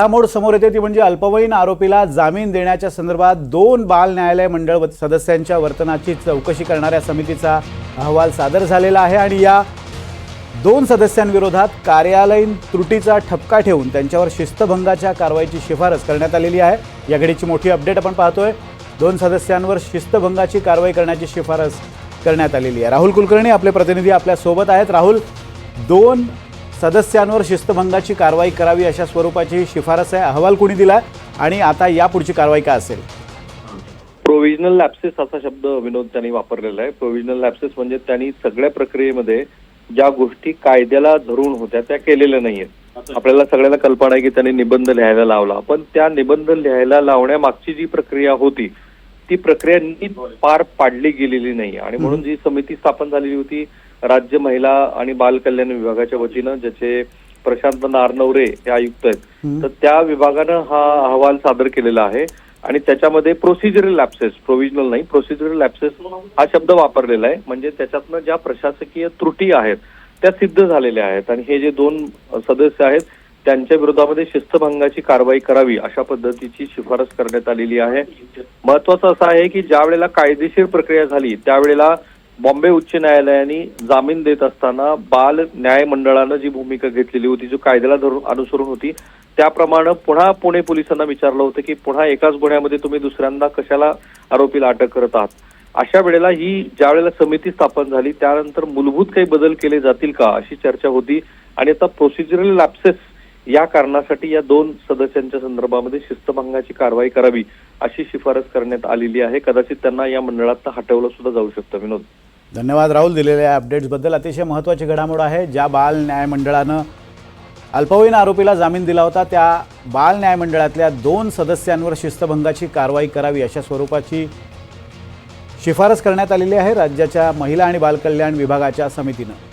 घडामोड समोर येते ती म्हणजे अल्पवयीन आरोपीला जामीन देण्याच्या संदर्भात दोन बाल न्यायालय मंडळ व- सदस्यांच्या वर्तनाची चौकशी करणाऱ्या समितीचा अहवाल सादर झालेला आहे आणि या दोन सदस्यांविरोधात कार्यालयीन त्रुटीचा ठपका ठेवून त्यांच्यावर शिस्तभंगाच्या कारवाईची शिफारस करण्यात आलेली आहे. या घडीची मोठी अपडेट आपण पाहतोय. दोन सदस्यांवर शिस्तभंगाची कारवाई करण्याची शिफारस करण्यात आलेली आहे. राहुल कुलकर्णी आपले प्रतिनिधी आपल्यासोबत आहेत. राहुल दोन सदस्यांवर शिस्तभंगाची कारवाई करावी अशा स्वरूपाची शिफारस आहे. अहवाल कुणी दिला? आणि आता यापुढची कारवाई काय असेल? प्रोव्हिजनल लॅप्सेस असा शब्द विनोद त्यांनी वापरलेला आहे. प्रोव्हिजनल लॅप्सेस म्हणजे त्यांनी सगळ्या प्रक्रियेमध्ये ज्या गोष्टी कायद्याला धरून होत्या त्या केलेल्या नाहीयेत. आपल्याला सगळ्यांना कल्पना आहे की त्यांनी निबंध लिहायला लावला. पण त्या निबंध लिहायला लावण्यामागची जी प्रक्रिया होती ती प्रक्रिया नीट पार पाडली गेलेली नाही. आणि म्हणून जी समिती स्थापन झालेली होती राज्य महिला आणि बाल कल्याण विभागाच्या वतीनं ज्याचे प्रशांत नारनवरे हे आयुक्त आहेत तर त्या विभागानं हा अहवाल सादर केलेला आहे. आणि त्याच्यामध्ये प्रोसिजरल लॅप्सेस प्रोव्हिजनल नाही प्रोसिजरल लॅप्सेस हा शब्द वापरलेला आहे. म्हणजे त्याच्यातनं ज्या प्रशासकीय त्रुटी आहेत त्या सिद्ध झालेल्या आहेत. आणि हे जे दोन सदस्य आहेत त्यांच्या विरोधामध्ये शिस्तभंगाची कारवाई करावी अशा पद्धतीची शिफारस करण्यात आलेली आहे. महत्वाचं असं आहे की ज्या वेळेला कायदेशीर प्रक्रिया झाली त्यावेळेला बॉम्बे उच्च न्यायालयाने जामीन देत असताना बाल न्याय मंडळानं जी भूमिका घेतलेली होती जो कायद्याला धरून अनुसरून होती त्याप्रमाणे पुन्हा पुणे पोलिसांना विचारलं होतं की पुन्हा एकाच गुन्ह्यामध्ये तुम्ही दुसऱ्यांदा कशाला आरोपीला अटक करत आहात? अशा वेळेला ही ज्या वेळेला समिती स्थापन झाली त्यानंतर मूलभूत काही बदल केले जातील का अशी चर्चा होती. आणि आता प्रोसिजरल लॅप्सेस या कारणासाठी या दोन सदस्यांच्या संदर्भामध्ये शिस्तभंगाची कारवाई करावी अशी शिफारस करण्यात आलेली आहे. कदाचित त्यांना या मंडळात हटवलं सुद्धा जाऊ शकतं. विनोद. धन्यवाद राहुल दिलेल्या अपडेट्सबद्दल. अतिशय महत्त्वाची घडामोड आहे. ज्या बाल न्याय मंडळानं अल्पवयीन आरोपीला जामीन दिला होता त्या बाल न्याय मंडळातल्या दोन सदस्यांवर शिस्तभंगाची कारवाई करावी अशा स्वरूपाची शिफारस करण्यात आलेली आहे राज्याच्या महिला आणि बालकल्याण विभागाच्या समितीनं.